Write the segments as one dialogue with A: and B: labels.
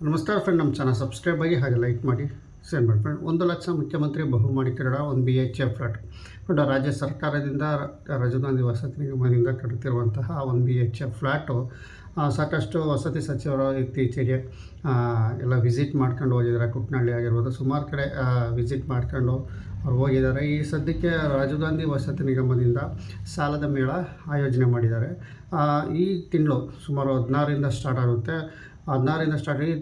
A: ನಮಸ್ಕಾರ ಫ್ರೆಂಡ್ ನಮ್ಮ channel subscribe ಆಗಿ ಹಾಗೆ ಲೈಕ್ ಮಾಡಿ ಶೇರ್ ಮಾಡಿ ಫ್ರೆಂಡ್ ಒಂದು ಲಕ್ಷ ಮುಖ್ಯಮಂತ್ರಿ ಬಹುಮಾಡಿ ಕನ್ನಡ ಒಂದು B H F flat friend ರಾಜ್ಯ ಸರ್ಕಾರದಿಂದ ರಾಜೀವ್ ಗಾಂಧಿ ವಸತಿ ನಿಗಮದಿಂದ ಕಟ್ಟುತ್ತಿರುವಂತಹ ಒಂದು ಬಿ ಎಚ್ ಎಫ್ ಫ್ಲ್ಯಾಟು ಸಾಕಷ್ಟು ವಸತಿ ಸಚಿವರು ಇತ್ತೀಚೆಗೆ ಎಲ್ಲ ವಿಸಿಟ್ ಮಾಡ್ಕೊಂಡು ಹೋಗಿದ್ದಾರೆ. ಕುಟ್ನಹಳ್ಳಿ ಆಗಿರ್ಬೋದು, ಸುಮಾರು ಕಡೆ ವಿಸಿಟ್ ಮಾಡ್ಕೊಂಡು ಅವ್ರು ಹೋಗಿದ್ದಾರೆ ಈ ಸದ್ಯಕ್ಕೆ ರಾಜೀವ್ ಗಾಂಧಿ ವಸತಿ ನಿಗಮದಿಂದ ಸಾಲದ ಮೇಳ ಆಯೋಜನೆ ಮಾಡಿದ್ದಾರೆ. ಈ ತಿಂಗಳು ಸುಮಾರು ಹದಿನಾರರಿಂದ ಸ್ಟಾರ್ಟ್ ಆಗುತ್ತೆ. ಹದಿನಾರರಿಂದ ಸ್ಟಾರ್ಟ್ ಆಗಿ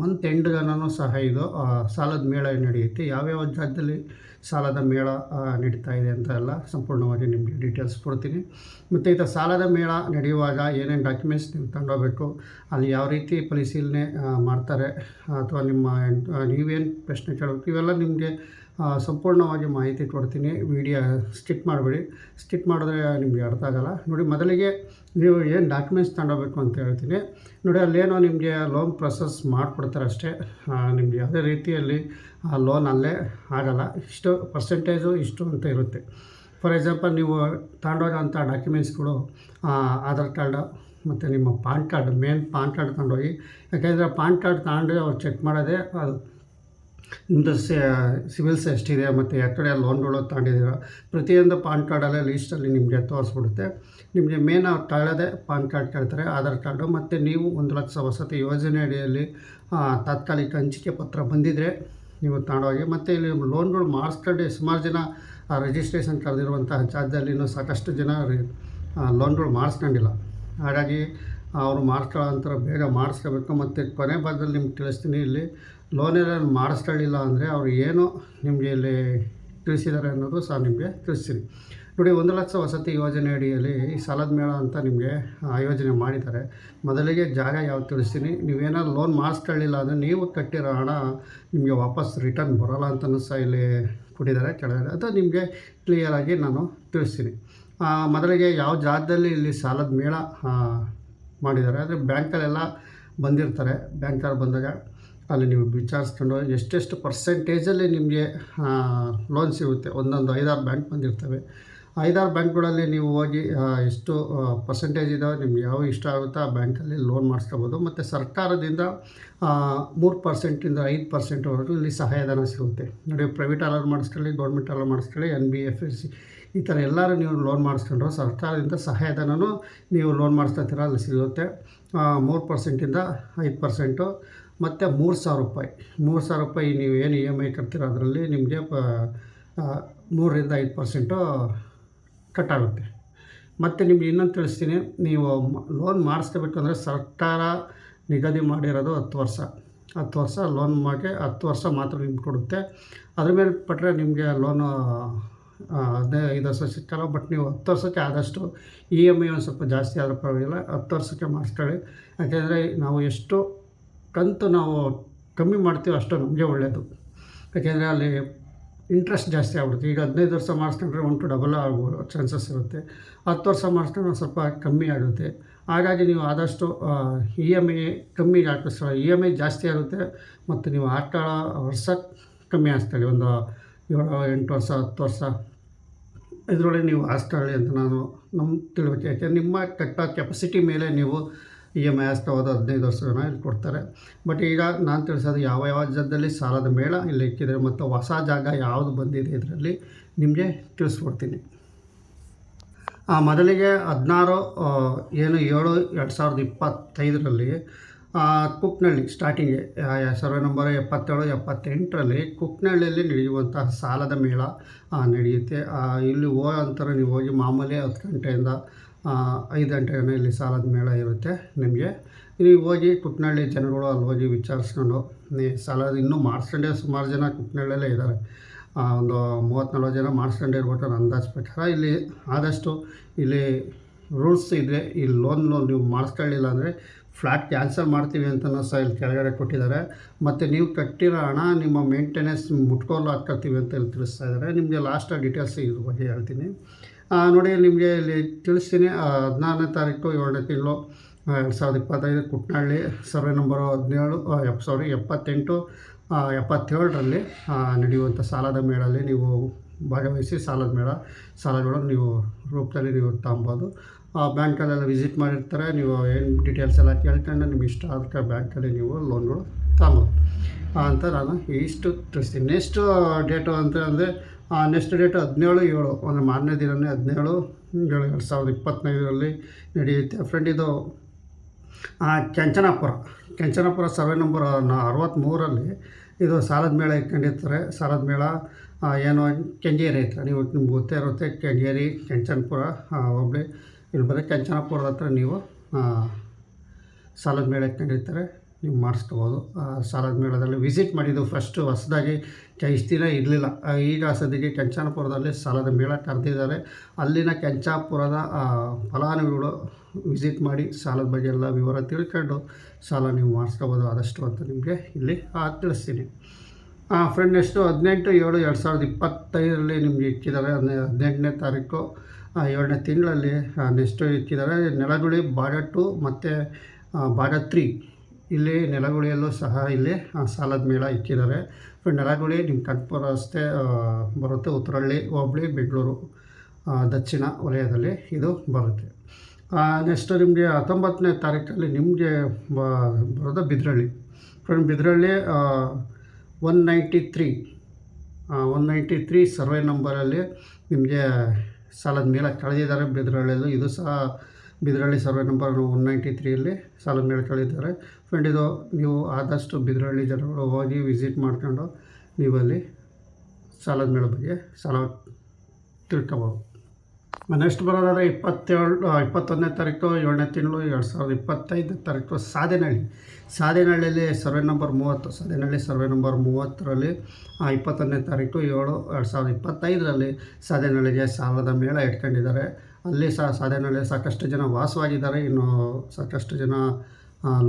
A: ಮಂತ್ ಎಂಡ್ಗನೂ ಸಹ ಇದು ಸಾಲದ ಮೇಳ ನಡೆಯುತ್ತೆ. ಯಾವ್ಯಾವ ಜಾಗದಲ್ಲಿ ಸಾಲದ ಮೇಳ ನಡೀತಾ ಇದೆ ಅಂತ ಎಲ್ಲ ಸಂಪೂರ್ಣವಾಗಿ ನಿಮಗೆ ಡೀಟೇಲ್ಸ್ ಕೊಡ್ತೀನಿ. ಮತ್ತು ಈತ ಸಾಲದ ಮೇಳ ನಡೆಯುವಾಗ ಏನೇನು ಡಾಕ್ಯುಮೆಂಟ್ಸ್ ನೀವು ತಗೊಂಡೋಗ್ಬೇಕು, ಅಲ್ಲಿ ಯಾವ ರೀತಿ ಪರಿಶೀಲನೆ ಮಾಡ್ತಾರೆ, ಅಥವಾ ನಿಮ್ಮ ನೀವೇನು ಪ್ರಶ್ನೆ ಕೇಳಬೇಕು, ಇವೆಲ್ಲ ನಿಮಗೆ ಸಂಪೂರ್ಣವಾಗಿ ಮಾಹಿತಿ ಕೊಡ್ತೀನಿ. ವಿಡಿಯೋ ಸ್ಟಿಕ್ ಮಾಡಬೇಡಿ. ಸ್ಟಿಕ್ ಮಾಡಿದ್ರೆ ನಿಮಗೆ ಅರ್ಥ ಆಗಲ್ಲ. ನೋಡಿ, ಮೊದಲಿಗೆ ನೀವು ಏನು ಡಾಕ್ಯುಮೆಂಟ್ಸ್ ತಗೊಂಡೋಗ್ಬೇಕು ಅಂತ ಹೇಳ್ತೀನಿ. ನೋಡಿ, ಅಲ್ಲೇನೋ ನಿಮಗೆ ಲೋನ್ ಪ್ರೊಸೆಸ್ ಮಾಡಿಕೊಡ್ತಾರೆ ಅಷ್ಟೇ. ನಿಮ್ಗೆ ಯಾವುದೇ ರೀತಿಯಲ್ಲಿ ಆ ಲೋನ್ ಅಲ್ಲೇ ಆಗಲ್ಲ. ಇಷ್ಟು ಪರ್ಸೆಂಟೇಜು ಇಷ್ಟು ಅಂತ ಇರುತ್ತೆ. ಫಾರ್ ಎಕ್ಸಾಂಪಲ್ ನೀವು ತಗೊಂಡೋಗೋಂಥ ಡಾಕ್ಯುಮೆಂಟ್ಸ್ಗಳು ಆಧಾರ್ ಕಾರ್ಡು ಮತ್ತು ನಿಮ್ಮ PAN card main PAN card ತಗೊಂಡೋಗಿ. ಯಾಕೆಂದರೆ ಪಾನ್ ಕಾರ್ಡ್ ತಗೊಂಡು ಅವ್ರು ಚೆಕ್ ಮಾಡೋದೇ ಅದು ನಿಮ್ಮದು ಸಿವಿಲ್ಸ್ ಎಷ್ಟಿದೆ ಮತ್ತು ಯಾವ ಕಡೆ ಲೋನ್ಗಳು ತಗೊಂಡಿದ್ದೀರ ಪ್ರತಿಯೊಂದು ಪಾನ್ ಕಾರ್ಡಲ್ಲೇ ಲೀಸ್ಟಲ್ಲಿ ನಿಮಗೆ ತೋರಿಸ್ಬಿಡುತ್ತೆ. ನಿಮಗೆ ಮೇನ್ ಅವ್ರು ಪಾನ್ ಕಾರ್ಡ್ ಕೇಳ್ತಾರೆ, ಆಧಾರ್ ಕಾರ್ಡು ಮತ್ತು ನೀವು ಒಂದು ಲಕ್ಷ ವಸತಿ ಯೋಜನೆ ಅಡಿಯಲ್ಲಿ ತಾತ್ಕಾಲಿಕ ಹಂಚಿಕೆ ಪತ್ರ ಬಂದಿದ್ದರೆ ನೀವು ತಗೊಂಡೋಗಿ ಮತ್ತು ಇಲ್ಲಿ ಲೋನ್ಗಳು ಮಾಡಿಸ್ಕೊಂಡು ಸುಮಾರು ಜನ ರಿಜಿಸ್ಟ್ರೇಷನ್ ಕರೆದಿರುವಂತಹ ಜಾಗದಲ್ಲಿನೂ ಸಾಕಷ್ಟು ಜನ ಲೋನ್ಗಳು ಮಾಡಿಸ್ಕೊಂಡಿಲ್ಲ ಹಾಗಾಗಿ ಅವರು ಮಾಡಿಸ್ಕೊಳ್ಳೋ ಬೇಗ ಮಾಡಿಸ್ಕೋಬೇಕು. ಮತ್ತು ಕೊನೆ ಭಾಗದಲ್ಲಿ ನಿಮ್ಗೆ ತಿಳಿಸ್ತೀನಿ ಇಲ್ಲಿ. ಲೋನ್ ಏನಾದ್ರು ಮಾಡಿಸ್ಕೊಳ್ಳಿಲ್ಲ ಅಂದರೆ ಅವರು ಏನು ನಿಮಗೆ ಇಲ್ಲಿ ತಿಳಿಸಿದ್ದಾರೆ ಅನ್ನೋದು ಸಹ ನಿಮಗೆ ತಿಳಿಸ್ತೀನಿ. ನೋಡಿ, ಒಂದು ಲಕ್ಷ ವಸತಿ ಯೋಜನೆ ಅಡಿಯಲ್ಲಿ ಈ ಸಾಲದ ಮೇಳ ಅಂತ ನಿಮಗೆ ಆಯೋಜನೆ ಮಾಡಿದ್ದಾರೆ. ಮೊದಲಿಗೆ ಜಾಗ ಯಾವ್ದು ತಿಳಿಸ್ತೀನಿ. ನೀವೇನಾದ್ರು ಲೋನ್ ಮಾಡಿಸ್ಕೊಳ್ಳಿಲ್ಲ ಅಂದರೆ ನೀವು ಕಟ್ಟಿರೋ ಹಣ ನಿಮಗೆ ವಾಪಸ್ ರಿಟರ್ನ್ ಬರೋಲ್ಲ ಅಂತಲೂ ಸಹ ಇಲ್ಲಿ ಕೊಟ್ಟಿದ್ದಾರೆ ಕೆಳಗಡೆ. ಅದು ನಿಮಗೆ ಕ್ಲಿಯರಾಗಿ ನಾನು ತಿಳಿಸ್ತೀನಿ. ಮೊದಲಿಗೆ ಯಾವ ಜಾಗದಲ್ಲಿ ಇಲ್ಲಿ ಸಾಲದ ಮೇಳ ಮಾಡಿದ್ದಾರೆ. ಆದರೆ ಬ್ಯಾಂಕಲ್ಲೆಲ್ಲ ಬಂದಿರ್ತಾರೆ. ಬ್ಯಾಂಕಲ್ಲಿ ಬಂದಾಗ ಅಲ್ಲಿ ನೀವು ವಿಚಾರಿಸ್ಕೊಂಡು ಎಷ್ಟೆಷ್ಟು ಪರ್ಸೆಂಟೇಜಲ್ಲಿ ನಿಮಗೆ ಲೋನ್ ಸಿಗುತ್ತೆ. ಒಂದೊಂದು ಐದಾರು ಬ್ಯಾಂಕ್ ಬಂದಿರ್ತವೆ. ಐದಾರು ಬ್ಯಾಂಕ್ಗಳಲ್ಲಿ ನೀವು ಹೋಗಿ ಎಷ್ಟು ಪರ್ಸೆಂಟೇಜ್ ಇದಾವೆ, ನಿಮ್ಗೆ ಯಾವ ಇಷ್ಟ ಆಗುತ್ತೋ ಆ ಬ್ಯಾಂಕಲ್ಲಿ ಲೋನ್ ಮಾಡಿಸ್ಕೋಬೋದು. ಮತ್ತು ಸರ್ಕಾರದಿಂದ ಮೂರು ಪರ್ಸೆಂಟಿಂದ ಐದು ಪರ್ಸೆಂಟ್ವರೆಗೂ ಇಲ್ಲಿ ಸಹಾಯಧನ ಸಿಗುತ್ತೆ. ನೋಡಿ ಪ್ರೈವೇಟ್ ಅಲರ್ ಮಾಡಿಸ್ಕೊಳ್ಳಿ ಗೌರ್ಮೆಂಟ್ ಅಲರ್ ಮಾಡಿಸ್ಕೊಳ್ಳಿ N B F S C ಈ ಥರ ಎಲ್ಲರೂ ನೀವು ಲೋನ್ ಮಾಡಿಸ್ಕೊಂಡ್ರೆ ಸರ್ಕಾರದಿಂದ ಸಹಾಯಧನೂ ನೀವು ಲೋನ್ ಮಾಡಿಸ್ಕೊತೀರ ಅಲ್ಲಿ ಸಿಗುತ್ತೆ. ಮೂರು ಪರ್ಸೆಂಟಿಂದ ಐದು ಪರ್ಸೆಂಟು, ಮತ್ತು ಮೂರು ಸಾವಿರ ರೂಪಾಯಿ. ಮೂರು ಸಾವಿರ ರೂಪಾಯಿ ನೀವು ಏನು ಇ ಎಂ ಐ ಕಟ್ತೀರ ಅದರಲ್ಲಿ ನಿಮಗೆ ಪ ಮೂರರಿಂದ ಐದು ಪರ್ಸೆಂಟು ಕಟ್ಟಾಗುತ್ತೆ. ಮತ್ತು ನಿಮ್ಗೆ ಇನ್ನೊಂದು ತಿಳಿಸ್ತೀನಿ, ನೀವು ಲೋನ್ ಮಾಡಿಸ್ಕೋಬೇಕಂದ್ರೆ ಸರ್ಕಾರ ನಿಗದಿ ಮಾಡಿರೋದು ಹತ್ತು ವರ್ಷ. ಹತ್ತು ವರ್ಷ ಲೋನ್ ಮಾಡಿ ಹತ್ತು ವರ್ಷ ಮಾತ್ರ ನಿಮ್ಗೆ ಕೊಡುತ್ತೆ. ಅದ್ರ ಮೇಲೆ ಪಟ್ಟರೆ ನಿಮಗೆ ಲೋನು ಹದಿನೈದು ವರ್ಷ ಸಿಕ್ಕಲ್ಲ ಬಟ್ ನೀವು ಹತ್ತು ವರ್ಷಕ್ಕೆ ಆದಷ್ಟು ಇ ಎಂ ಐ ಒಂದು ಸ್ವಲ್ಪ ಜಾಸ್ತಿ ಆದರೂ ಪರವಾಗಿಲ್ಲ, ಹತ್ತು ವರ್ಷಕ್ಕೆ ಮಾಡಿಸ್ಕೊಳ್ಳಿ. ಯಾಕೆಂದರೆ ನಾವು ಎಷ್ಟು ಕಂತು ನಾವು ಕಮ್ಮಿ ಮಾಡ್ತೀವಿ ಅಷ್ಟು ನಮಗೆ ಒಳ್ಳೆಯದು ಯಾಕೆಂದರೆ ಅಲ್ಲಿ ಇಂಟ್ರೆಸ್ಟ್ ಜಾಸ್ತಿ ಆಗ್ಬಿಡುತ್ತೆ. ಈಗ ಹದಿನೈದು ವರ್ಷ ಮಾಡಿಸ್ಕೊಂಡ್ರೆ ಒನ್ ಟು ಡಬಲ್ ಆಗೋ ಚಾನ್ಸಸ್ ಇರುತ್ತೆ. ಹತ್ತು ವರ್ಷ ಮಾಡಿಸ್ಕೊಂಡ್ರೆ ಸ್ವಲ್ಪ ಕಮ್ಮಿ ಆಗುತ್ತೆ. ಹಾಗಾಗಿ ನೀವು ಆದಷ್ಟು ಇ ಎಂ ಐ ಕಮ್ಮಿ ಹಾಕಿಸ್ಕೊಳ್ಳಿ. ಇ ಎಂ ಐ ಜಾಸ್ತಿ ಆಗುತ್ತೆ ಮತ್ತು ನೀವು ಆಟ ವರ್ಷ ಕಮ್ಮಿ ಹಾಕ್ಕೊಳ್ಳಿ ಒಂದು ಏಳು, ಎಂಟು ವರ್ಷ, ಹತ್ತು ವರ್ಷ. ಇದರೊಳಗೆ ನೀವು ಹಾಕ್ಕೊಳ್ಳಿ ಅಂತ ನಾನು ನಮ್ಮ ತಿಳ್ಬೇಕು. ಯಾಕೆ ನಿಮ್ಮ ಕಟ್ಟ ಕೆಪಾಸಿಟಿ ಮೇಲೆ ನೀವು ಇ ಎಂ ಐ ಹಾಕ್ಸ್ಕೋಬೋದು ಹದಿನೈದು ವರ್ಷ ಜನ ಇಲ್ಲಿ ಕೊಡ್ತಾರೆ. ಬಟ್ ಈಗ ನಾನು ತಿಳಿಸೋದು ಯಾವ ಯಾವ ಜಾಗದಲ್ಲಿ ಸಾಲದ ಮೇಳ ಇಲ್ಲಿ ಇಕ್ಕಿದೆ ಮತ್ತು ಹೊಸ ಜಾಗ ಯಾವುದು ಬಂದಿದೆ ಇದರಲ್ಲಿ ನಿಮಗೆ ತಿಳಿಸ್ಕೊಡ್ತೀನಿ. ಮೊದಲಿಗೆ ಹದಿನಾರು ಏನು ಏಳು, ಎರಡು ಸಾವಿರದ ಇಪ್ಪತ್ತೈದರಲ್ಲಿ ಕುಕ್ನಳ್ಳಿ ಸ್ಟಾರ್ಟಿಂಗ್ ಸರ್ವೆ ನಂಬರ್ ಎಪ್ಪತ್ತೇಳು, ಎಪ್ಪತ್ತೆಂಟರಲ್ಲಿ ಕುಕ್ನಳ್ಳಿಯಲ್ಲಿ ನಡೆಯುವಂತಹ ಸಾಲದ ಮೇಳ ನಡೆಯುತ್ತೆ. ಇಲ್ಲಿ ಹೋಗೋ ಅಂತಾರೆ ನೀವು ಹೋಗಿ ಮಾಮೂಲಿ ಹತ್ತು ಗಂಟೆಯಿಂದ ಐದು ಗಂಟೆಗೆ ಇಲ್ಲಿ ಸಾಲದ ಮೇಳ ಇರುತ್ತೆ ನಿಮಗೆ. ನೀವು ಹೋಗಿ ಕುಕ್ನಳ್ಳಿ ಜನಗಳು ಅಲ್ಲಿ ಹೋಗಿ ವಿಚಾರಿಸ್ಕೊಂಡು, ನೀ ಸಾಲ ಇನ್ನೂ ಮಾಡಿಸ್ಕೊಂಡೇ ಸುಮಾರು ಜನ ಕುಕ್ನಳ್ಳಲ್ಲೇ ಇದ್ದಾರೆ. ಒಂದು ಮೂವತ್ತು ನಲ್ವತ್ತು ಜನ ಇರ್ಬೋದು ನನ್ನ ಅಂದಾಜು ಪ್ರಕಾರ. ಇಲ್ಲಿ ಆದಷ್ಟು ಇಲ್ಲಿ ರೂಲ್ಸ್ ಇದೆ ಈ ಲೋನ್ ಲೋನ್ ನೀವು ಮಾಡಿಸ್ಕೊಳ್ಳಿಲ್ಲ ಅಂದರೆ ಫ್ಲ್ಯಾಟ್ ಕ್ಯಾನ್ಸಲ್ ಮಾಡ್ತೀವಿ ಅಂತಲೂ ಸಹ ಇಲ್ಲಿ ಕೆಳಗಡೆ ಕೊಟ್ಟಿದ್ದಾರೆ. ಮತ್ತು ನೀವು ಕಟ್ಟಿರೋ ಹಣ ನಿಮ್ಮ ಮೇಂಟೆನೆನ್ಸ್ ಮುಟ್ಕೋಲು ಹಾಕ್ಕೊಳ್ತೀವಿ ಅಂತ ಇಲ್ಲಿ ತಿಳಿಸ್ತಾ ಇದ್ದಾರೆ. ನಿಮಗೆ ಲಾಸ್ಟ್ ಡೀಟೇಲ್ಸ್ ಇದ್ರ ಬಗ್ಗೆ ಹೇಳ್ತೀನಿ. ನೋಡಿ, ನಿಮಗೆ ಇಲ್ಲಿ ತಿಳಿಸ್ತೀನಿ. ಹದಿನಾರನೇ ತಾರೀಕು ಏಳನೇ ತಿಂಗಳು ಎರಡು ಸಾವಿರದ ಇಪ್ಪತ್ತೈದು ಕುಟ್ನಹಳ್ಳಿ ಸರ್ವೆ ನಂಬರು ಹದಿನೇಳು ಎಪ್ ಸಾರಿ ಎಪ್ಪತ್ತೆಂಟು ಎಪ್ಪತ್ತೇಳರಲ್ಲಿ ನಡೆಯುವಂಥ ಸಾಲದ ಮೇಳಲ್ಲಿ ನೀವು ಭಾಗವಹಿಸಿ ಸಾಲದ ಮೇಳ, ಸಾಲಗಳನ್ನು ನೀವು ರೂಪದಲ್ಲಿ ನೀವು ತಗೊಬೋದು ಆ ಬ್ಯಾಂಕಲ್ಲೆಲ್ಲ ವಿಸಿಟ್ ಮಾಡಿರ್ತಾರೆ. ನೀವು ಏನು ಡೀಟೇಲ್ಸ್ ಎಲ್ಲ ಕೇಳ್ಕೊಂಡು ನಿಮ್ಗೆ ಇಷ್ಟ ಆದ ಬ್ಯಾಂಕಲ್ಲಿ ನೀವು ಲೋನ್ಗಳು ತಗೊಬೋದು. ಅಂತ ನಾನು ಇಷ್ಟು ತಿಳಿಸ್ತೀನಿ. ನೆಕ್ಸ್ಟ್ ಡೇಟು ಅಂತ ಅಂದರೆ ನೆಕ್ಸ್ಟ್ ಡೇಟು ಹದಿನೇಳು ಏಳು, ಅಂದರೆ ಮಾರನೇ ದಿನವೇ ಹದಿನೇಳು ಏಳು ಎರಡು ಸಾವಿರದ ಇಪ್ಪತ್ತೈದರಲ್ಲಿ ನಡೆಯುತ್ತೆ. ಫ್ರೆಂಡ್ ಇದು ಕೆಂಚನಾಪುರ. ಕೆಂಚನಾಪುರ ಸರ್ವೆ ನಂಬರ್ ಅರವತ್ತ್ಮೂರಲ್ಲಿ ಇದು ಸಾಲದ ಮೇಳ ಇಟ್ಕೊಂಡಿರ್ತಾರೆ. ಸಾಲದ ಮೇಳ ಏನು ಕೆಂಜೇರಿ ಐತೆ ನೀವು, ನಿಮ್ಗೆ ಗೊತ್ತೇ ಇರುತ್ತೆ ಕೆಂಜೇರಿ ಕೆಂಚನಪುರ ಹೋಬಳಿ ಇಲ್ಲಿ ಬರೀ ಕೆಂಚನಪುರದ ಹತ್ರ ನೀವು ಸಾಲದ ಮೇಳ ಇಟ್ಕೊಂಡಿರ್ತಾರೆ ನೀವು ಮಾಡಿಸ್ಕೋಬೋದು. ಸಾಲದ ಮೇಳದಲ್ಲಿ ವಿಸಿಟ್ ಮಾಡಿದ್ದು ಫಸ್ಟು ಹೊಸದಾಗಿ ಇಷ್ಟು ದಿನ ಇರಲಿಲ್ಲ ಈಗ ಸದ್ಯಕ್ಕೆ ಕೆಂಚನಪುರದಲ್ಲಿ ಸಾಲದ ಮೇಳ ಕರೆದಿದ್ದಾರೆ. ಅಲ್ಲಿನ ಕೆಂಚಾಪುರದ ಫಲಾನುಭವಿಗಳು ವಿಸಿಟ್ ಮಾಡಿ ಸಾಲದ ಬಗ್ಗೆ ಎಲ್ಲ ವಿವರ ತಿಳ್ಕೊಂಡು ಸಾಲ ನೀವು ಮಾಡಿಸ್ಕೋಬೋದು ಆದಷ್ಟು ಅಂತ ನಿಮಗೆ ಇಲ್ಲಿ ತಿಳಿಸ್ತೀನಿ. ಫ್ರೆಂಡ್ ನೆಕ್ಸ್ಟು ಹದಿನೆಂಟು ಏಳು ಎರಡು ಸಾವಿರದ ಇಪ್ಪತ್ತೈದರಲ್ಲಿ ನಿಮಗೆ ಇಟ್ಟಿದ್ದಾರೆ. ಹದಿನೈದು, ಹದಿನೆಂಟನೇ ತಾರೀಕು. ಏಳನೇ ತಿಂಗಳಲ್ಲಿ ನೆಕ್ಸ್ಟು ಇಕ್ಕಿದ್ದಾರೆ. ನೆಲಗುಳಿ ಬಾಡ ಟು ಮತ್ತು ಬಾಡ ತ್ರೀ ಇಲ್ಲಿ ನೆಲಗುಳಿಯಲ್ಲೂ ಸಹ ಇಲ್ಲಿ ಸಾಲದ ಮೇಳ ಇಕ್ಕಿದ್ದಾರೆ. ಫ್ರೆಂಡ್ ನೆಲಗುಳಿ ನಿಮ್ಮ ಕನಕಪುರ ರಸ್ತೆ ಬರುತ್ತೆ. ಉತ್ತರಹಳ್ಳಿ, ಹೋಬಳಿ, ಬೆಂಗಳೂರು ದಕ್ಷಿಣ ವಲಯದಲ್ಲಿ ಇದು ಬರುತ್ತೆ. ನೆಕ್ಸ್ಟ್ ನಿಮಗೆ ಹತ್ತೊಂಬತ್ತನೇ ತಾರೀಕಲ್ಲಿ ನಿಮಗೆ ಬರೋದು Bidralli friend Bidralli one ninety three one ninety three survey ನಂಬರಲ್ಲಿ ನಿಮಗೆ ಸಾಲದ ಮೇಲೆ ಕಳೆದಿದ್ದಾರೆ ಬಿದ್ರಳ್ಳಿಯಲ್ಲೂ ಇದು ಸಹ Bidralli survey number one ninety ತ್ರೀಯಲ್ಲಿ ಸಾಲದ ಮೇಲೆ ಕಳೆದಿದ್ದಾರೆ. ಫ್ರೆಂಡ್ ಇದು ನೀವು ಆದಷ್ಟು ಬಿದ್ರಳ್ಳಿ ಜನಗಳು ಹೋಗಿ ವಿಸಿಟ್ ಮಾಡ್ಕೊಂಡು ನೀವಲ್ಲಿ ಸಾಲದ ಮೇಳ ಬಗ್ಗೆ ಸಾಲ ತಿಳ್ಕೊಬೋದು. ನೆಕ್ಸ್ಟ್ ಬರೋದಾದರೆ ಇಪ್ಪತ್ತೇಳು ಇಪ್ಪತ್ತೊಂದನೇ ತಾರೀಕು, ಏಳನೇ ತಿಂಗಳು, ಎರಡು ಸಾವಿರದ ಇಪ್ಪತ್ತೈದು ತಾರೀಕು ಸಾಧೆನಹಳ್ಳಿ ಸಾಧೆನಹಳ್ಳಿಯಲ್ಲಿ ಸರ್ವೆ ನಂಬರ್ ಮೂವತ್ತು ಸಾಧೆನಹಳ್ಳಿ ಸರ್ವೆ ನಂಬರ್ ಮೂವತ್ತರಲ್ಲಿ ಇಪ್ಪತ್ತೊಂದನೇ ತಾರೀಕು, ಏಳು, ಎರಡು ಸಾವಿರದ ಇಪ್ಪತ್ತೈದರಲ್ಲಿ ಸಾಧೆನಹಳ್ಳಿಗೆ ಸಾಲದ ಮೇಳ ಇಟ್ಕೊಂಡಿದ್ದಾರೆ. ಅಲ್ಲಿ ಸಹ ಸಾಧೆನಹಳ್ಳಿ ಸಾಕಷ್ಟು ಜನ ವಾಸವಾಗಿದ್ದಾರೆ. ಇನ್ನು ಸಾಕಷ್ಟು ಜನ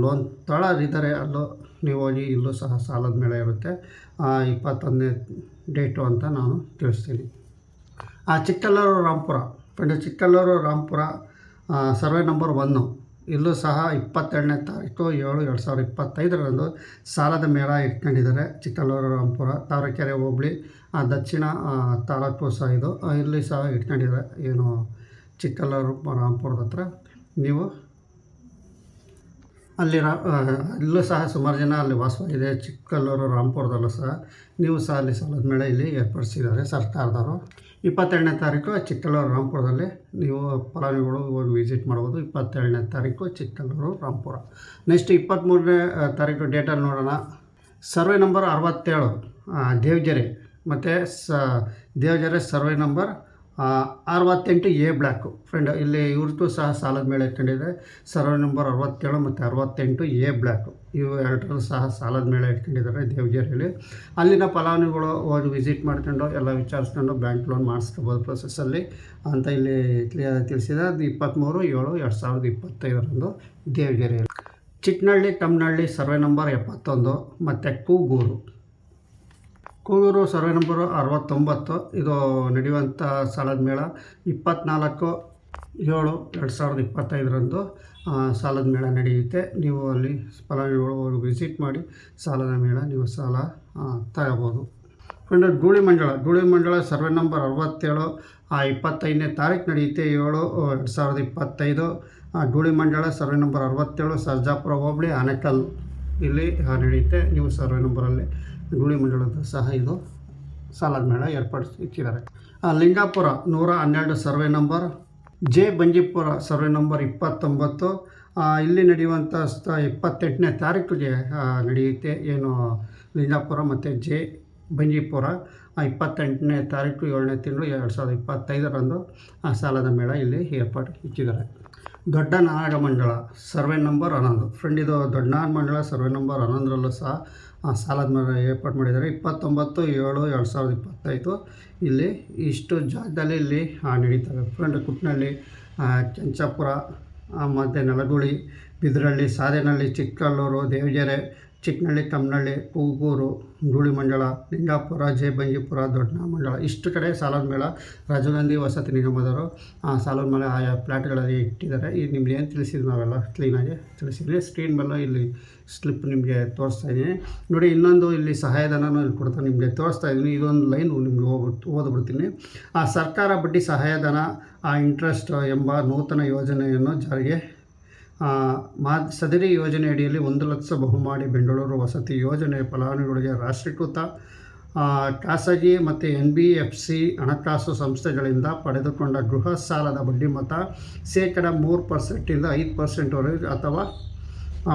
A: ಲೋನ್ ತಳರಿದ್ದಾರೆ. ಅಲ್ಲೂ ನೀವು ಹೋಗಿ ಇಲ್ಲೂ ಸಹ ಸಾಲದ ಮೇಳ ಇರುತ್ತೆ. ಇಪ್ಪತ್ತೊಂದನೇ ಡೇಟು ಅಂತ ನಾನು ತಿಳಿಸ್ತೀನಿ. Chikkalluru, Rampura. Friend Chikkalluru Rampura survey number one ಇಲ್ಲೂ ಸಹ ಇಪ್ಪತ್ತೆರಡನೇ ತಾರೀಕು ಏಳು ಎರಡು ಸಾವಿರದ ಇಪ್ಪತ್ತೈದರಂದು ಸಾಲದ ಮೇಳ ಇಟ್ಕೊಂಡಿದ್ದಾರೆ ಚಿಕ್ಕಲ್ಲೂರು ರಾಂಪುರ ತಾವರೆಕೆರೆ ಹೋಬಳಿ ದಕ್ಷಿಣ ತಾಲೂಕು ಸಹ ಇದು. ಇಲ್ಲಿ ಸಹ ಇಟ್ಕೊಂಡಿದ್ದಾರೆ ಏನು ಚಿಕ್ಕಲ್ಲೂರು ರಾಂಪುರದ ಹತ್ರ. ನೀವು? ಅಲ್ಲಿ ರಾ ಅಲ್ಲೂ ಸಹ ಸುಮಾರು ಜನ ಅಲ್ಲಿ ವಾಸವಾಗಿದೆ ಚಿಕ್ಕಲ್ಲೂರು, ರಾಮ್ಪುರದಲ್ಲೂ ಸಹ ನೀವು ಸಹ ಅಲ್ಲಿ ಸಾಲದ ಮೇಳ ಇಲ್ಲಿ ಏರ್ಪಡಿಸಿದ್ದಾರೆ ಸರ್ಕಾರದವರು. ಇಪ್ಪತ್ತೆರಡನೇ ತಾರೀಕು ಚಿಕ್ಕಲ್ಲೂರು, ರಾಮ್ಪುರದಲ್ಲಿ ನೀವು ಫಲಾನುಭವಿಗಳು ಹೋಗಿ ವಿಸಿಟ್ ಮಾಡ್ಬೋದು. ಇಪ್ಪತ್ತೆರಡನೇ ತಾರೀಕು ಚಿಕ್ಕಲ್ಲೂರು ರಾಂಪುರ ನೆಕ್ಸ್ಟ್ ಇಪ್ಪತ್ತ್ಮೂರನೇ ತಾರೀಕು ಡೇಟಲ್ಲಿ ನೋಡೋಣ. ಸರ್ವೆ ನಂಬರ್ ಅರವತ್ತೇಳು ದೇವ್ಜೆರೆ ಮತ್ತು ಸ ದೇವ್ಜೆರೆ ಸರ್ವೆ ನಂಬರ್ ಅರವತ್ತೆಂಟು ಎ ಬ್ಲ್ಯಾಕು ಫ್ರೆಂಡ್ ಇಲ್ಲಿ ಇವ್ರದ್ದು ಸಹ ಸಾಲದ ಮೇಲೆ ಇಟ್ಕೊಂಡಿದೆ. ಸರ್ವೆ ನಂಬರ್ ಅರವತ್ತೇಳು ಮತ್ತು ಅರವತ್ತೆಂಟು ಎ ಬ್ಲ್ಯಾಕು ಇವು ಎರಡರಲ್ಲೂ ಸಹ ಸಾಲದ ಮೇಲೆ ಇಟ್ಕೊಂಡಿದ್ದಾರೆ ದೇವಗಿರಿಯಲ್ಲಿ. ಅಲ್ಲಿನ ಫಲಾನುಗಳು ಹೋಗಿ ವಿಸಿಟ್ ಮಾಡ್ಕೊಂಡು ಎಲ್ಲ ವಿಚಾರಿಸ್ಕೊಂಡು ಬ್ಯಾಂಕ್ ಲೋನ್ ಮಾಡಿಸ್ಕೋಬೋದು ಪ್ರೊಸೆಸ್ಸಲ್ಲಿ ಅಂತ ಇಲ್ಲಿ ತಿಳಿಸಿದ ತಿಳಿಸಿದೆ. ಅದು ಇಪ್ಪತ್ತ್ಮೂರು ಏಳು ಎರಡು ಸಾವಿರದ ಇಪ್ಪತ್ತೈದರಂದು ದೇವಗಿರಿಯಲ್ಲಿ. ಚಿಕ್ಕನಹಳ್ಳಿ ತಮ್ಮನಹಳ್ಳಿ ಸರ್ವೆ ನಂಬರ್ ಎಪ್ಪತ್ತೊಂದು ಮತ್ತು ಕೂಗೂರು. ಕೂಗೂರು ಸರ್ವೆ ನಂಬರು ಅರವತ್ತೊಂಬತ್ತು. ಇದು ನಡೆಯುವಂಥ ಸಾಲದ ಮೇಳ. ಇಪ್ಪತ್ತ್ನಾಲ್ಕು ಏಳು ಎರಡು ಸಾವಿರದ ಇಪ್ಪತ್ತೈದರಂದು ಸಾಲದ ಮೇಳ ನಡೆಯುತ್ತೆ. ನೀವು ಅಲ್ಲಿ ಫಲಾನುಭವಿಗಳು ವಿಸಿಟ್ ಮಾಡಿ ಸಾಲದ ಮೇಳ ನೀವು ಸಾಲ ತಗೋಬೋದು. ಫ್ರೆಂಡ್ ಧೂಳಿ ಮಂಡಳ. ಗೂಳಿ ಮಂಡಳ ಸರ್ವೆ ನಂಬರ್ ಅರವತ್ತೇಳು ಆ, ಇಪ್ಪತ್ತೈದನೇ ತಾರೀಕು ನಡೆಯುತ್ತೆ. ಏಳು ಎರಡು ಸಾವಿರದ ಇಪ್ಪತ್ತೈದು. ಧೂಳಿ ಮಂಡಳ ಸರ್ವೆ ನಂಬರ್ ಅರವತ್ತೇಳು ಸರ್ಜಾಪುರ ಹೋಬಳಿ ಆನೆಕಲ್. ಇಲ್ಲಿ ನಡೆಯುತ್ತೆ. ನೀವು ಸರ್ವೆ ನಂಬರಲ್ಲಿ ಧೂಳಿ ಮಂಡಳದ ಸಹ ಇದು ಸಾಲದ ಮೇಳ ಏರ್ಪಡಿಸಿ ಇಟ್ಟಿದ್ದಾರೆ ಲಿಂಗಾಪುರ ನೂರ ಹನ್ನೆರಡು survey number, J Banjipura survey number ಇಪ್ಪತ್ತೊಂಬತ್ತು ಇಲ್ಲಿ ನಡೆಯುವಂಥ ಸ್ಥ ಇಪ್ಪತ್ತೆಂಟನೇ ತಾರೀಕಿಗೆ ನಡೆಯುತ್ತೆ ಏನು ಲಿಂಗಾಪುರ ಮತ್ತು ಜೆ ಬಂಜೀಪುರ. ಇಪ್ಪತ್ತೆಂಟನೇ ತಾರೀಕು ಏಳನೇ ತಿಂಗಳು ಎರಡು ಸಾವಿರದ ಇಪ್ಪತ್ತೈದರಂದು ಆ ಸಾಲದ ಮೇಳ ಇಲ್ಲಿ ಏರ್ಪಾಡು ಇಕ್ಕಿದ್ದಾರೆ ದೊಡ್ಡ ನಾಗಮಂಡಳ ಸರ್ವೆ ನಂಬರ್ ಹನ್ನೊಂದು. ಫ್ರೆಂಡ್, ಇದು ದೊಡ್ಡ ನಾಗಮಂಡಳ ಸರ್ವೆ ನಂಬರ್ ಹನ್ನೊಂದರಲ್ಲೂ ಸಹ ಸಾಲದ ಮೇಲೆ ಏರ್ಪಾಟ್ ಮಾಡಿದ್ದಾರೆ. ಇಪ್ಪತ್ತೊಂಬತ್ತು, ಏಳು, ಎರಡು ಸಾವಿರದ ಇಪ್ಪತ್ತೈದು ಇಲ್ಲಿ ಇಷ್ಟು ಜಾಗದಲ್ಲಿ ಇಲ್ಲಿ ನಡೀತವೆ. ಫ್ರೆಂಡ್ ಕುಟ್ನಳ್ಳಿ ಕೆಂಚಾಪುರ ಮತ್ತು ನಲಗುಳಿ, ಬಿದರಳ್ಳಿ ಸಾದೇನಹಳ್ಳಿ ಚಿಕ್ಕಲ್ಲೂರು, ದೇವಗೆರೆ ಚಿಕ್ಕನಹಳ್ಳಿ, ತಮ್ಮನಹಳ್ಳಿ, ಕೂಗೂರು ಧೂಳಿಮಂಡಲ ಲಿಂಗಾಪುರ ದೊಡ್ಡ ಮಂಡಳ, ಇಷ್ಟು ಕಡೆ ಸಾಲದ ಮೇಳ ರಾಜೀವ್ ಗಾಂಧಿ ವಸತಿ ನಿಗಮದವರು, ಆ ಸಾಲದ ಮೇಲೆ ಆಯಾ ಫ್ಲ್ಯಾಟ್ಗಳಲ್ಲಿ ಇಟ್ಟಿದ್ದಾರೆ. ಈಗ ನಿಮ್ಗೆ ಏನು ತಿಳಿಸಿದ್ವಿ ನಾವೆಲ್ಲ ಕ್ಲೀನಾಗಿ ತಿಳಿಸಿದ್ವಿ. ಸ್ಕ್ರೀನ್ ಮೇಲೆ ಇಲ್ಲಿ ಸ್ಲಿಪ್ ನಿಮಗೆ ತೋರಿಸ್ತಾ ಇದ್ದೀನಿ. ನೋಡಿ, ಇನ್ನೊಂದು ಇಲ್ಲಿ ಸಹಾಯಧನನೂ ಇಲ್ಲಿ ಕೊಡ್ತಾ ನಿಮಗೆ ತೋರಿಸ್ತಾ ಇದ್ದೀನಿ. ಇದೊಂದು ಲೈನು ನಿಮಗೆ ಹೋಗ್ಬಿಟ್ಟು ಓದ್ಬಿಡ್ತೀನಿ ಆ ಸರ್ಕಾರ ಬಡ್ಡಿ ಸಹಾಯಧನ, ಆ ಇಂಟ್ರೆಸ್ಟ್ ಎಂಬ ನೂತನ ಯೋಜನೆಯನ್ನು ಜಾರಿಗೆ ಮಾ, ಸದರಿ ಯೋಜನೆ ಅಡಿಯಲ್ಲಿ ಒಂದು ಲಕ್ಷ ಬಹುಮಾಡಿ ಬೆಂಗಳೂರು ವಸತಿ ಯೋಜನೆ ಫಲಾನುಭವಿಗಳಿಗೆ ರಾಷ್ಟ್ರೀಕೃತ ಖಾಸಗಿ ಮತ್ತು ಎನ್ ಬಿ ಎಫ್ ಸಿ ಹಣಕಾಸು ಸಂಸ್ಥೆಗಳಿಂದ ಪಡೆದುಕೊಂಡ ಗೃಹ ಸಾಲದ ಬಡ್ಡಿ ಮೊತ್ತ ಶೇಕಡ ಮೂರು ಪರ್ಸೆಂಟಿಂದ ಐದು ಪರ್ಸೆಂಟ್ವರೆಗೆ ಅಥವಾ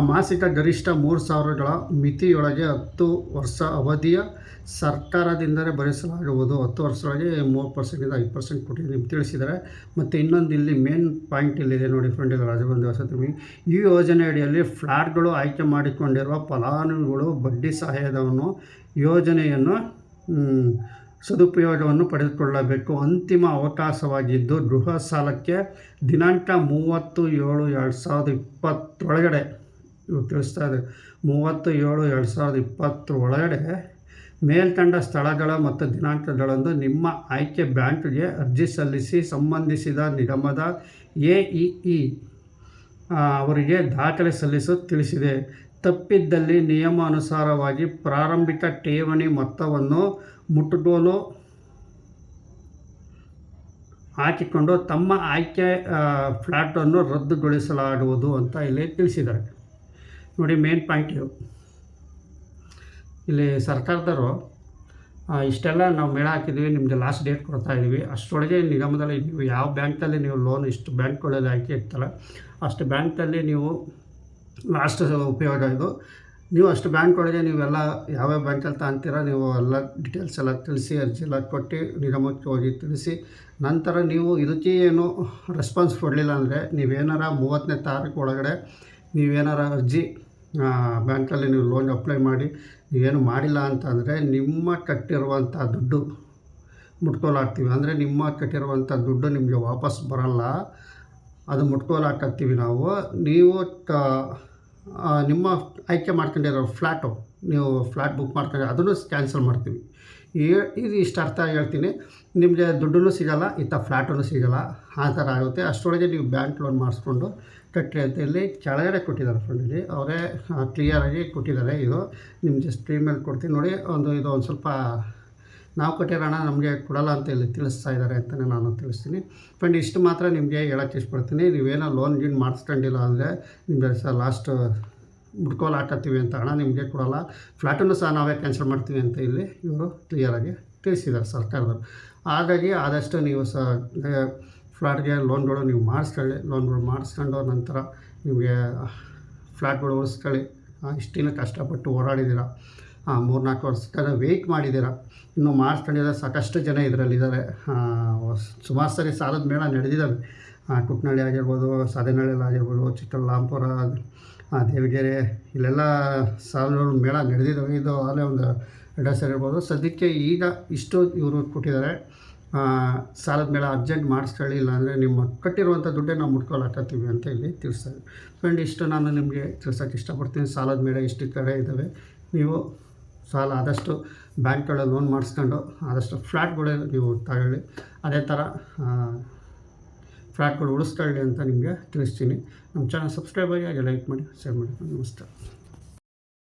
A: ಮಾಸಿಕ ಗರಿಷ್ಠ ಮೂರು ಸಾವಿರಗಳ ಮಿತಿಯೊಳಗೆ ಹತ್ತು ವರ್ಷ ಅವಧಿಯ ಸರ್ಕಾರದಿಂದಲೇ ಭರಿಸಲಾಗುವುದು. ಹತ್ತು ವರ್ಷದೊಳಗೆ ಮೂವತ್ತು ಪರ್ಸೆಂಟಿಂದ ಐದು ಪರ್ಸೆಂಟ್ ಕೊಟ್ಟಿದೆ ನಿಮ್ಗೆ ತಿಳಿಸಿದ್ದಾರೆ. ಮತ್ತು ಇನ್ನೊಂದು ಇಲ್ಲಿ ಮೇನ್ ಪಾಯಿಂಟ್ ಇಲ್ಲಿದೆ ನೋಡಿ ಫ್ರೆಂಡ್ ಇಲ್ಲಿ ರಾಜೀವ್ ವಸತಿ ಈ ಯೋಜನೆ ಅಡಿಯಲ್ಲಿ ಫ್ಲ್ಯಾಟ್ಗಳು ಆಯ್ಕೆ ಮಾಡಿಕೊಂಡಿರುವ ಫಲಾನುಭವಿಗಳು ಬಡ್ಡಿ ಸಹಾಯಧನವನ್ನು ಯೋಜನೆಯನ್ನು ಸದುಪಯೋಗವನ್ನು ಪಡೆದುಕೊಳ್ಳಬೇಕು. ಅಂತಿಮ ಅವಕಾಶವಾಗಿದ್ದು ಗೃಹ ಸಾಲಕ್ಕೆ ದಿನಾಂಕ ಮೂವತ್ತು ಏಳು ಎರಡು ಸಾವಿರದ ಇಪ್ಪತ್ತರೊಳಗಡೆ ಇವು ತಿಳಿಸ್ತಾ ಇದೆ ಮೂವತ್ತು ಏಳು ಎರಡು ಸಾವಿರದ ಇಪ್ಪತ್ತರ ಒಳಗಡೆ ಮೇಲ್ಕಂಡ ಸ್ಥಳಗಳ ಮತ್ತು ದಿನಾಂಕಗಳಂದು ನಿಮ್ಮ ಆಯ್ಕೆ ಬ್ಯಾಂಕ್ಗೆ ಅರ್ಜಿ ಸಲ್ಲಿಸಿ ಸಂಬಂಧಿಸಿದ ನಿಗಮದ ಎ ಇ ಅವರಿಗೆ ದಾಖಲೆ ಸಲ್ಲಿಸು ತಿಳಿಸಿದೆ. ತಪ್ಪಿದ್ದಲ್ಲಿ ನಿಯಮಾನುಸಾರವಾಗಿ ಪ್ರಾರಂಭಿಕ ಠೇವಣಿ ಮೊತ್ತವನ್ನು ಮುಟ್ಟುಗೋಲು ಹಾಕಿಕೊಂಡು ತಮ್ಮ ಆಯ್ಕೆ ಫ್ಲ್ಯಾಟನ್ನು ರದ್ದುಗೊಳಿಸಲಾಗುವುದು ಅಂತ ಇಲ್ಲಿ ತಿಳಿಸಿದ್ದಾರೆ. ನೋಡಿ ಮೇನ್ ಪಾಯಿಂಟ್ ಇದು. ಇಲ್ಲಿ ಸರ್ಕಾರದವರು ಇಷ್ಟೆಲ್ಲ ನಾವು ಮೇಳ ಹಾಕಿದ್ವಿ ನಿಮಗೆ ಲಾಸ್ಟ್ ಡೇಟ್ ಕೊಡ್ತಾ ಇದ್ದೀವಿ ಅಷ್ಟರೊಳಗೆ ನಿಗಮದಲ್ಲಿ ನೀವು ಯಾವ ಬ್ಯಾಂಕಲ್ಲಿ ನೀವು ಲೋನ್ ಇಷ್ಟು ಬ್ಯಾಂಕ್ಗಳಲ್ಲಿ ಹಾಕಿ ಇರ್ತಲ್ಲ ಅಷ್ಟು ಬ್ಯಾಂಕಲ್ಲಿ ನೀವು ಲಾಸ್ಟ್ ಉಪಯೋಗ ಇದು. ನೀವು ಅಷ್ಟು ಬ್ಯಾಂಕ್ ಒಳಗೆ ನೀವೆಲ್ಲ ಯಾವ್ಯಾವ ಬ್ಯಾಂಕಲ್ಲಿ ತಗೊಂತೀರ ನೀವು ಎಲ್ಲ ಡೀಟೇಲ್ಸ್ ಎಲ್ಲ ತಿಳಿಸಿ, ಅರ್ಜಿ ಎಲ್ಲ ಕೊಟ್ಟು ನಿಗಮಕ್ಕೆ ಹೋಗಿ ತಿಳಿಸಿ, ನಂತರ ನೀವು ಇದಕ್ಕೆ ಏನು ರೆಸ್ಪಾನ್ಸ್ ಕೊಡಲಿಲ್ಲ ಅಂದರೆ ನೀವೇನಾರ ಮೂವತ್ತನೇ ತಾರೀಕು ಒಳಗಡೆ ನೀವೇನಾರ ಅರ್ಜಿ ಬ್ಯಾಂಕಲ್ಲಿ ನೀವು ಲೋನ್ ಅಪ್ಲೈ ಮಾಡಿ, ನೀವೇನು ಮಾಡಿಲ್ಲ ಅಂತಂದರೆ ನಿಮ್ಮ ಕಟ್ಟಿರುವಂಥ ದುಡ್ಡು ಮುಟ್ಕೋಲು ಹಾಕ್ತೀವಿ ಅಂದರೆ ನಿಮ್ಮ ಕಟ್ಟಿರುವಂಥ ದುಡ್ಡು ನಿಮಗೆ ವಾಪಸ್ ಬರಲ್ಲ. ಅದು ಮುಟ್ಕೋಲಾಕತ್ತೀವಿ ನಾವು. ನೀವು ನಿಮ್ಮ ಆಯ್ಕೆ ಮಾಡ್ಕೊಂಡಿರೋ ಫ್ಲ್ಯಾಟು, ನೀವು ಫ್ಲ್ಯಾಟ್ ಬುಕ್ ಮಾಡ್ಕೊಂಡು ಅದನ್ನು ಕ್ಯಾನ್ಸಲ್ ಮಾಡ್ತೀವಿ. ಇದು ಇಷ್ಟು ಅರ್ಥ ಹೇಳ್ತೀನಿ. ನಿಮಗೆ ದುಡ್ಡೂ ಸಿಗಲ್ಲ ಇಂಥ ಫ್ಲ್ಯಾಟೂ ಸಿಗಲ್ಲ. ಆ ಥರ ಆಗುತ್ತೆ. ಅಷ್ಟರೊಳಗೆ ನೀವು ಬ್ಯಾಂಕ್ ಲೋನ್ ಮಾಡಿಸ್ಕೊಂಡು ಕಟ್ಟಿ ಅಂತ ಇಲ್ಲಿ ಕೆಳಗಡೆ ಕೊಟ್ಟಿದ್ದಾರೆ ಫುಲ್ಲಿ ಅವರೇ ಕ್ಲಿಯರಾಗಿ ಕೊಟ್ಟಿದ್ದಾರೆ ಇದು. ನಿಮ್ಮ ಜಸ್ಟ್ ಮೇಲೆ ಕೊಡ್ತೀನಿ ನೋಡಿ. ಒಂದು ಇದು ಒಂದು ಸ್ವಲ್ಪ ನಾವು ಕೊಟ್ಟಿರೋ ಹಣ ನಮಗೆ ಕೊಡಲ್ಲ ಅಂತ ಇಲ್ಲಿ ತಿಳಿಸ್ತಾ ಇದ್ದಾರೆ ಅಂತಲೇ ನಾನು ತಿಳಿಸ್ತೀನಿ. ಫ್ರೆಂಡ್ ಇಷ್ಟು ಮಾತ್ರ ನಿಮಗೆ ಹೇಳೋಕ್ಕೆ ಇಷ್ಟಪಡ್ತೀನಿ. ನೀವೇನೋ ಲೋನ್ ಗೀನ್ ಮಾಡಿಸ್ಕೊಂಡಿಲ್ಲ ಅಂದರೆ ನಿಮಗೆ ಸಹ ಲಾಸ್ಟ್ ಮುಡ್ಕೋಲ್ ಹಾಕತ್ತೀವಿ ಅಂತ ಹಣ ನಿಮಗೆ ಕೊಡಲ್ಲ. ಫ್ಲ್ಯಾಟನ್ನು ಸಹ ನಾವೇ ಕ್ಯಾನ್ಸಲ್ ಮಾಡ್ತೀವಿ ಅಂತ ಇಲ್ಲಿ ಇವರು ಕ್ಲಿಯರಾಗಿ ತಿಳಿಸಿದ್ದಾರೆ ಸರ್ಕಾರದವರು. ಹಾಗಾಗಿ ಆದಷ್ಟು ನೀವು ಸಹ ಫ್ಲ್ಯಾಟ್ಗೆ ಲೋನ್ಗಳು ನೀವು ಮಾಡಿಸ್ಕೊಳ್ಳಿ, ಲೋನ್ಗಳು ಮಾಡಿಸ್ಕೊಂಡು ನಂತರ ನಿಮಗೆ ಫ್ಲ್ಯಾಟ್ಗಳು ಉಳಿಸ್ಕೊಳ್ಳಿ ಇಷ್ಟಿನ ಕಷ್ಟಪಟ್ಟು ಓಡಾಡಿದ್ದೀರ ಕಷ್ಟಪಟ್ಟು ಓಡಾಡಿದ್ದೀರ ಮೂರ್ನಾಲ್ಕು ವರ್ಷದ ವೆಯ್ಟ್ ಮಾಡಿದ್ದೀರ? ಇನ್ನು ಮಾಡಿಸ್ಕೊಂಡಿರೋ ಸಾಕಷ್ಟು ಜನ ಇದರಲ್ಲಿದ್ದಾರೆ. ಸುಮಾರು ಸರಿ ಸಾಲದ ಮೇಳ ನಡೆದಿದ್ದಾವೆ. ಕುಟ್ನಳ್ಳಿ ಆಗಿರ್ಬೋದು ಸಾಧನಹಳ್ಳಿ ಆಗಿರ್ಬೋದು, ಚಿಕ್ಕಬಳ್ಳಾಪುರ ದೇವಿಗೆರೆ, ಇಲ್ಲೆಲ್ಲ ಸಾಲಗಳು ಮೇಳ ನಡೆದಿದ್ದಾವೆ. ಇದು ಆಗಲೇ ಒಂದು ಅಡ್ರೆಸ್ ಇರ್ಬೋದು ಸದ್ಯಕ್ಕೆ ಈಗ ಇಷ್ಟು ಇವರು ಕೊಟ್ಟಿದ್ದಾರೆ. ಸಾಲದ ಮೇಲೆ ಅರ್ಜೆಂಟ್ ಮಾಡಿಸ್ಕೊಳ್ಳಿ, ಇಲ್ಲಾಂದರೆ ನಿಮ್ಮ ಕಟ್ಟಿರುವಂಥ ದುಡ್ಡೇ ನಾವು ಮುಟ್ಕೊಳ್ಳಾಕತ್ತೀವಿ ಅಂತ ಇಲ್ಲಿ ತಿಳಿಸ್ತಾರೆ ಫ್ರೆಂಡ್ ಇಷ್ಟು ನಾನು ನಿಮಗೆ ತಿಳ್ಸೋಕ್ಕೆ ಇಷ್ಟಪಡ್ತೀನಿ. ಸಾಲದ ಮೇಲೆ ಇಷ್ಟು ಕಡೆ ಇದ್ದಾವೆ ನೀವು ಸಾಲ ಆದಷ್ಟು ಬ್ಯಾಂಕ್ಗಳಲ್ಲಿ ಲೋನ್ ಮಾಡಿಸ್ಕೊಂಡು ಆದಷ್ಟು ಫ್ಲ್ಯಾಟ್ಗಳೇ ನೀವು ತಗೊಳ್ಳಿ. ಅದೇ ಥರ ಫ್ಲ್ಯಾಟ್ಗಳು ಉಳಿಸ್ಕೊಳ್ಳಿ ಅಂತ ನಿಮಗೆ ತಿಳಿಸ್ತೀನಿ. ನಮ್ಮ ಚಾನಲ್ ಸಬ್ಸ್ಕ್ರೈಬ್ ಆಗಿ ಹಾಗೆ ಲೈಕ್ ಮಾಡಿ ಶೇರ್ ಮಾಡಿ. ನಮಸ್ತೆ.